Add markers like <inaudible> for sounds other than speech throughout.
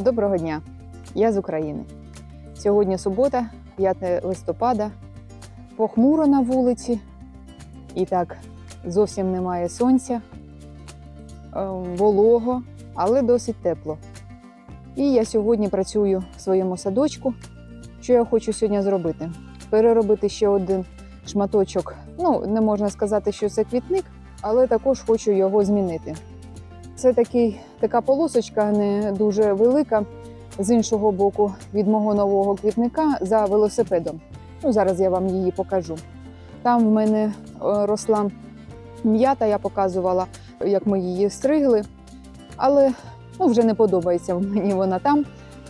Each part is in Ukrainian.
Доброго дня! Я з України. Сьогодні субота, 5 листопада. Похмуро на вулиці. І так, зовсім немає сонця, е, волого, але досить тепло. І я сьогодні працюю в своєму садочку. Що я хочу сьогодні зробити? Переробити ще один шматочок. Ну, не можна сказати, що це квітник, але також хочу його змінити. Це такий, така полосочка не дуже велика з іншого боку від мого нового квітника за велосипедом. Ну, зараз я вам її покажу. Там в мене е, росла м'ята, я показувала, як ми її стригли, але ну, вже не подобається мені вона там.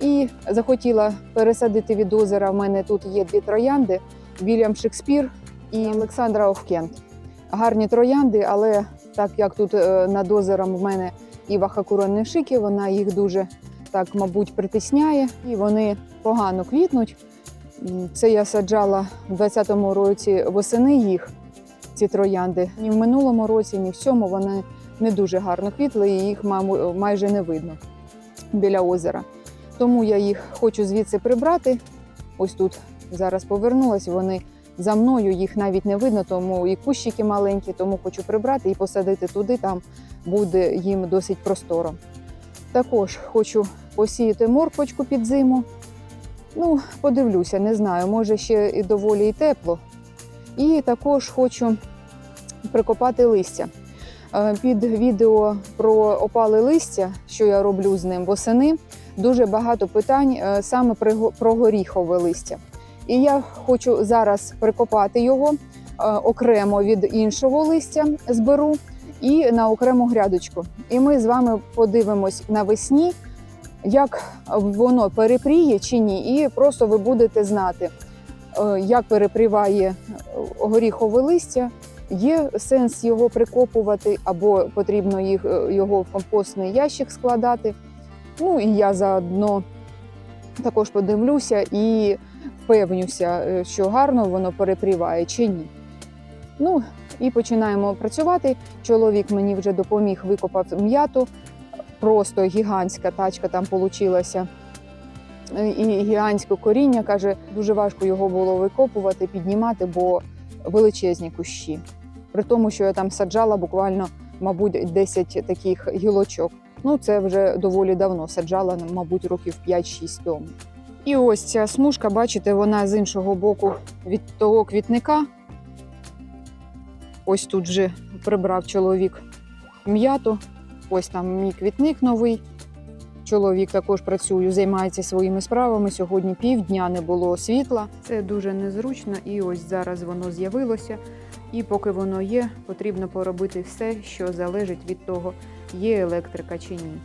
І захотіла пересадити від озера. В мене тут є дві троянди: Вільям Шекспір і Олександра Овкент. Гарні троянди, але так як тут е, над озером в мене і Вахакура Нешики, вона їх дуже так, мабуть, притисняє, і вони погано квітнуть. Це я саджала в 20-му році восени їх, ці троянди. Ні в минулому році, ні в цьому вони не дуже гарно квітли, і їх майже не видно біля озера. Тому я їх хочу звідси прибрати. Ось тут зараз повернулась. Вони за мною їх навіть не видно, тому і кущики маленькі, тому хочу прибрати і посадити туди. Там буде їм досить просторо. Також хочу посіяти морквочку під зиму. Ну, подивлюся, не знаю, може ще і доволі і тепло. І також хочу прикопати листя. Е, Під відео про опале листя, що я роблю з ним восени, дуже багато питань е, саме про горіхове листя. І я хочу зараз прикопати його е, окремо від іншого листя зберу і на окрему грядочку. І ми з вами подивимось навесні, як воно перепріє чи ні, і просто ви будете знати, е, як перепріває горіхове листя. Є сенс його прикопувати, або потрібно їх, е, його в компостний ящик складати. Ну і я заодно також подивлюся і впевнюся, е, що гарно воно перепріває чи ні. Ну і починаємо працювати. Чоловік мені вже допоміг, викопав м'яту. Просто гігантська тачка там получилася. Е, І гігантське коріння каже, дуже важко його було викопувати, піднімати, бо величезні кущі. При тому, що я там саджала буквально, мабуть, 10 таких гілочок. Ну, це вже доволі давно саджала, мабуть, років 5-6 тому. І ось ця смужка, бачите, вона з іншого боку від того квітника. Ось тут вже прибрав чоловік м'яту. Ось там мій квітник новий. Чоловік також працює, займається своїми справами. Сьогодні півдня не було світла. Це дуже незручно, і ось зараз воно з'явилося. І поки воно є, потрібно поробити все, що залежить від того, є електрика чи ні.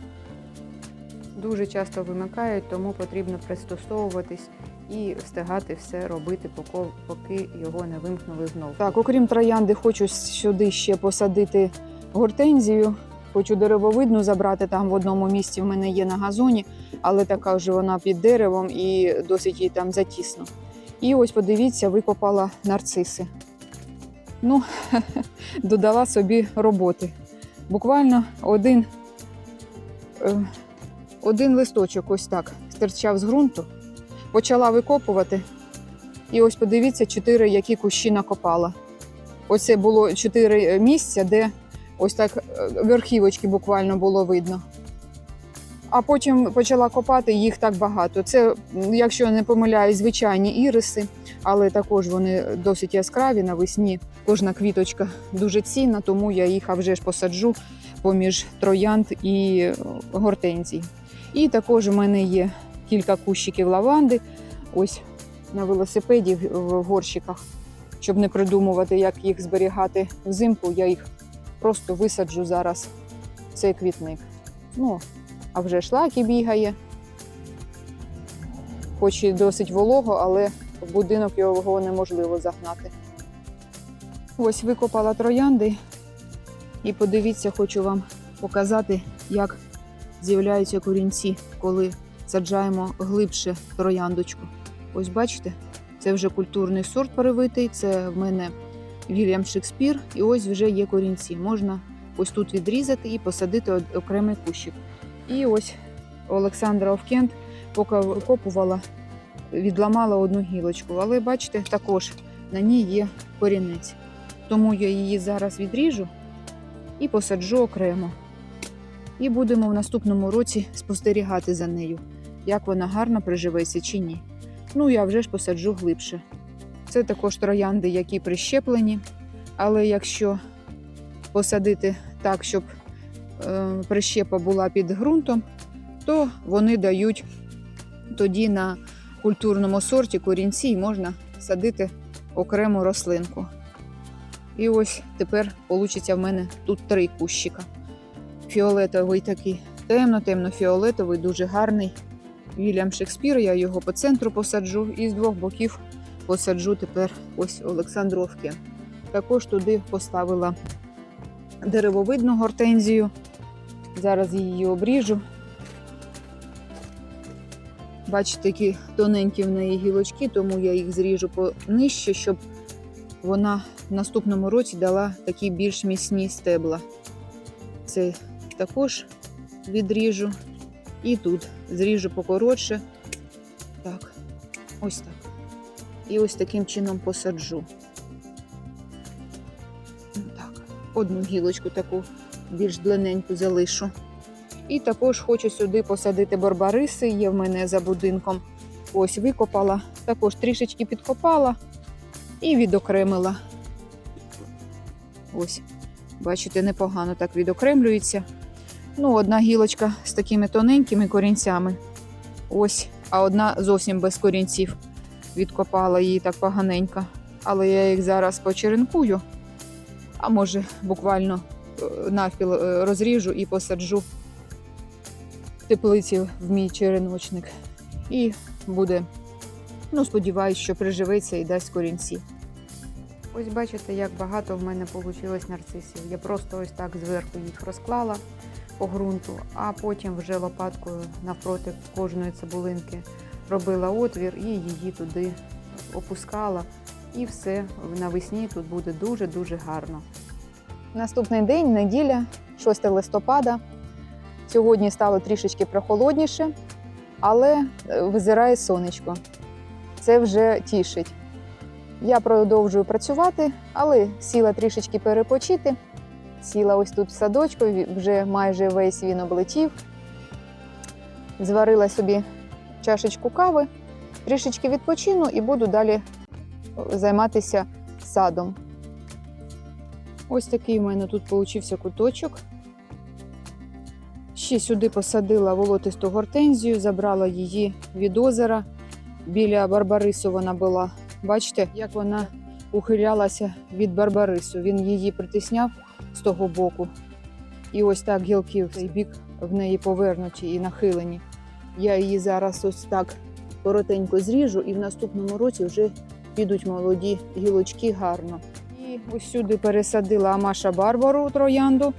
Дуже часто вимикають, тому потрібно пристосовуватись і встигати все робити, поки, його не вимкнули знову. Так, окрім троянди, хочу сюди ще посадити гортензію. Хочу деревовидну забрати там в одному місці. В мене є на газоні, але така вже вона під деревом і досить їй там затісно. І ось подивіться, викопала нарциси. Ну, <laughs> додала собі роботи. Буквально один, е, один листочок ось так стирчав з ґрунту, почала викопувати. І ось подивіться, чотири які кущі накопала. Оце було чотири місця, де ось так е, верхівочки буквально було видно. А потім почала копати їх так багато. Це, якщо не помиляюсь, звичайні іриси, але також вони досить яскраві навесні. Кожна квіточка дуже цінна, тому я їх а вже ж посаджу поміж троянд і е, гортензій. І також у мене є кілька кущиків лаванди. Ось на велосипеді в горщиках. Щоб не придумувати, як їх зберігати взимку, я їх просто висаджу зараз в цей квітник. Ну, а вже шлаки бігає. Хоч і досить волого, але в будинок його неможливо загнати. Ось викопала троянди. І подивіться, хочу вам показати, як з'являються корінці, коли саджаємо глибше трояндочку. Ось бачите, це вже культурний сорт перевитий, це в мене Вільям Шекспір, і ось вже є корінці. Можна ось тут відрізати і посадити окремий кущик. І ось Олександра Овкент, поки викопувала, відламала одну гілочку. Але бачите, також на ній є корінець. Тому я її зараз відріжу і посаджу окремо. І будемо в наступному році спостерігати за нею, як вона гарно приживеться чи ні. Ну, я вже ж посаджу глибше. Це також троянди, які прищеплені. Але якщо посадити так, щоб е, прищепа була під ґрунтом, то вони дають тоді на культурному сорті корінці і можна садити окрему рослинку. І ось тепер вийде в мене тут три кущика. Фіолетовий такий темно-темно-фіолетовий, дуже гарний. Вільям Шекспір, я його по центру посаджу і з двох боків посаджу тепер ось Олександровки. Також туди поставила деревовидну гортензію. Зараз її обріжу. Бачите, які тоненькі в неї гілочки, тому я їх зріжу понижче, щоб вона в наступному році дала такі більш міцні стебла. Це також відріжу. І тут зріжу покоротше. Так, ось так. І ось таким чином посаджу. Так, одну гілочку таку більш длинненьку залишу. І також хочу сюди посадити барбариси. Є в мене за будинком. Ось викопала. Також трішечки підкопала і відокремила. Ось, бачите, непогано так відокремлюється. Ну, одна гілочка з такими тоненькими корінцями. Ось, а одна зовсім без корінців. Відкопала її так поганенько. Але я їх зараз почеренкую, а може буквально е, навпіл е, розріжу і посаджу теплиці в мій череночник. І буде, ну, сподіваюсь, що приживеться і дасть корінці. Ось бачите, як багато в мене вийшло нарцисів. Я просто ось так зверху їх розклала по ґрунту, а потім вже лопаткою навпроти кожної цибулинки робила отвір і її туди опускала. І все навесні тут буде дуже-дуже гарно. Наступний день, неділя, 6 листопада. Сьогодні стало трішечки прохолодніше, але е, визирає сонечко. Це вже тішить. Я продовжую працювати, але сіла трішечки перепочити. Сіла ось тут в садочку, вже майже весь він облетів. Зварила собі чашечку кави, трішечки відпочину і буду далі займатися садом. Ось такий у мене тут получився куточок. Ще сюди посадила волотисту гортензію, забрала її від озера. Біля Барбарису вона була. Бачите, як вона ухилялася від Барбарису. Він її притисняв з того боку. І ось так гілки в цей бік в неї повернуті і нахилені. Я її зараз ось так коротенько зріжу, і в наступному році вже підуть молоді гілочки гарно. І ось сюди пересадила Амаша Барбару троянду.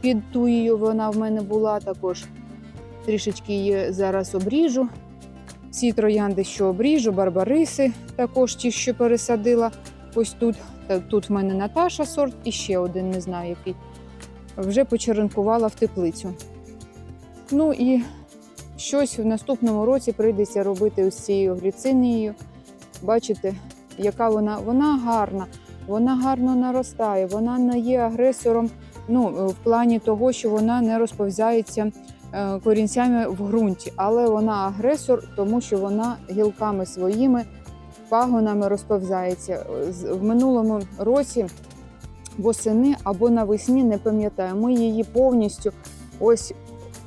Під туєю вона в мене була також. Трішечки її зараз обріжу. Ці троянди, що обріжу, барбариси, також ті, що пересадила. Ось тут. Та Тут в мене Наташа сорт і ще один, не знаю який. Вже почеренкувала в теплицю. Ну і щось в наступному році прийдеться робити ось цією гліцинією. Бачите, яка вона, вона гарна, вона гарно наростає, вона не є агресором ну, в плані того, що вона не розповзається е, корінцями в ґрунті, але вона агресор, тому що вона гілками своїми пагонами розповзається. В минулому році восени або навесні, не пам'ятаю, ми її повністю ось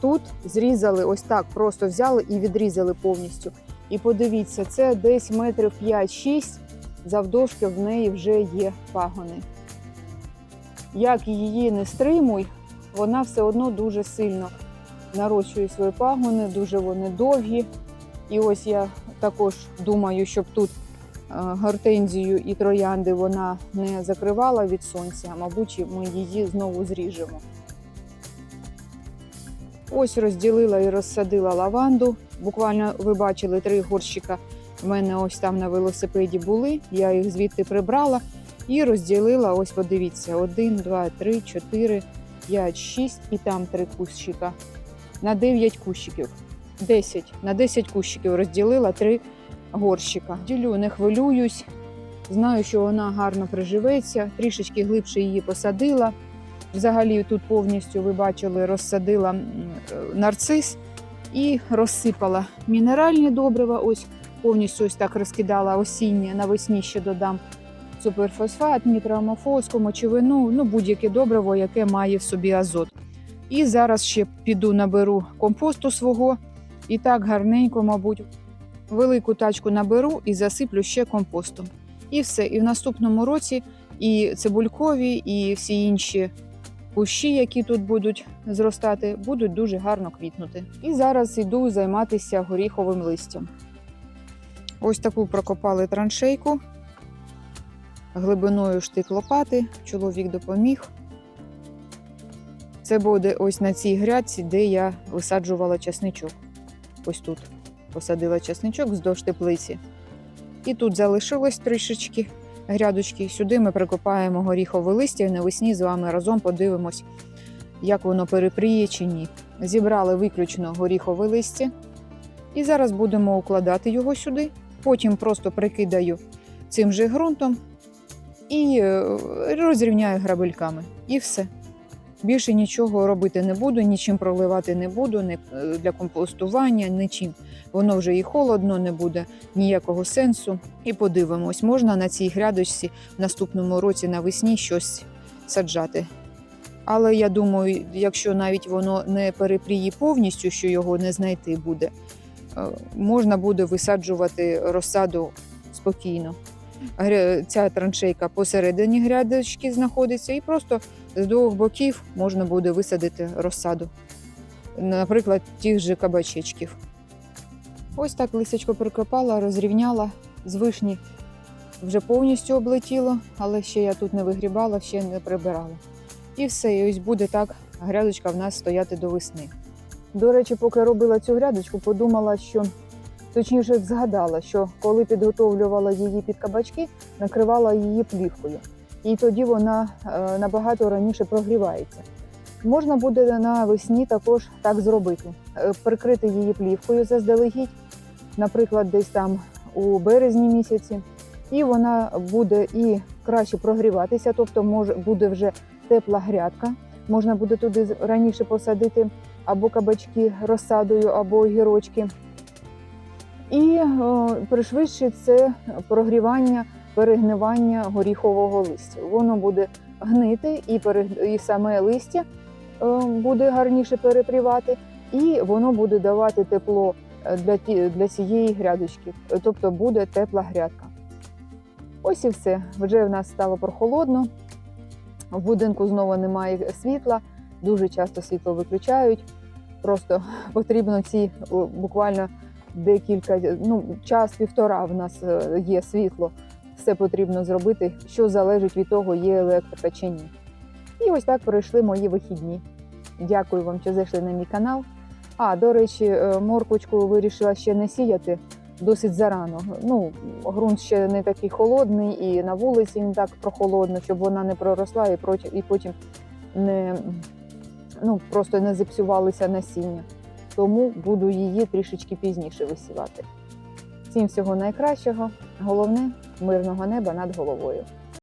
тут зрізали, ось так просто взяли і відрізали повністю. І подивіться, це десь метрів 5-6 завдовжки в неї вже є пагони. Як її не стримуй, вона все одно дуже сильно нарощує свої пагони, дуже вони довгі. І ось я також думаю, щоб тут гортензію і троянди вона не закривала від сонця, мабуть, ми її знову зріжемо. Ось розділила і розсадила лаванду. Буквально ви бачили три горщика. В мене ось там на велосипеді були. Я їх звідти прибрала і розділила. Ось подивіться: один, два, три, чотири, п'ять, шість і там три кущика. на 9 кущиків. 10. На 10 кущиків розділила 3 горщика. Ділю, не хвилююсь. Знаю, що вона гарно приживеться, трішечки глибше її посадила. Взагалі тут повністю ви бачили, розсадила е, нарцис і розсипала мінеральні добрива. Ось повністю ось так розкидала осіннє, навесні ще додам суперфосфат, нітроамофоску, мочевину, ну будь-яке добриво, яке має в собі азот. І зараз ще піду наберу компосту свого і так гарненько, мабуть, велику тачку наберу і засиплю ще компостом. І все. І в наступному році і цибулькові, і всі інші кущі, які тут будуть зростати, будуть дуже гарно квітнути. І зараз йду займатися горіховим листям. Ось таку прокопали траншейку глибиною штик лопати. Чоловік допоміг. Це буде ось на цій грядці, де я висаджувала часничок. Ось тут посадила часничок вздовж теплиці. І тут залишилось трішечки грядочки. Сюди ми прикопаємо горіхове листя і навесні з вами разом подивимось, як воно перепріє чи ні. Зібрали виключно горіхове листя. І зараз будемо укладати його сюди. Потім просто прикидаю цим же ґрунтом і е, розрівняю грабельками. І все. Більше нічого робити не буду, нічим проливати не буду, не е, для компостування, нічим. Воно вже і холодно, не буде ніякого сенсу. І подивимось, можна на цій грядочці в наступному році навесні щось саджати. Але я думаю, якщо навіть воно не перепріє повністю, що його не знайти буде, е, можна буде висаджувати розсаду спокійно. Ця траншейка посередині грядочки знаходиться, і просто з двох боків можна буде висадити розсаду. Наприклад, тих же кабачечків. Ось так лисичко прикопала, розрівняла з вишні. Вже повністю облетіло, але ще я тут не вигрібала, ще не прибирала. І все, і ось буде так грядочка в нас стояти до весни. До речі, поки робила цю грядочку, подумала, що точніше згадала, що коли підготовлювала її під кабачки, накривала її плівкою. І тоді вона е, набагато раніше прогрівається. Можна буде навесні також так зробити: Е, прикрити її плівкою заздалегідь, наприклад, десь там у березні місяці, і вона буде і краще прогріватися, тобто може буде вже тепла грядка. Можна буде туди раніше посадити або кабачки розсадою, або огірочки. І о, пришвидшить це прогрівання, перегнивання горіхового листя. Воно буде гнити, і, і саме листя е, буде гарніше перепрівати, і воно буде давати тепло е, для, для цієї грядочки, Е, тобто буде тепла грядка. Ось і все. Вже в нас стало прохолодно. В будинку знову немає світла, дуже часто світло виключають. Просто потрібно ці буквально декілька, ну, час-півтора в нас є світло. Все потрібно зробити, що залежить від того, є електрика чи ні. І ось так пройшли мої вихідні. Дякую вам, що зайшли на мій канал. А, до речі, е, морквочку вирішила ще не сіяти досить зарано. Ну, ґрунт ще не такий холодний, і на вулиці не так прохолодно, щоб вона не проросла і і потім не, ну, просто не зіпсувалися насіння. Тому буду її трішечки пізніше висівати. Всім всього найкращого. Головне мирного неба над головою.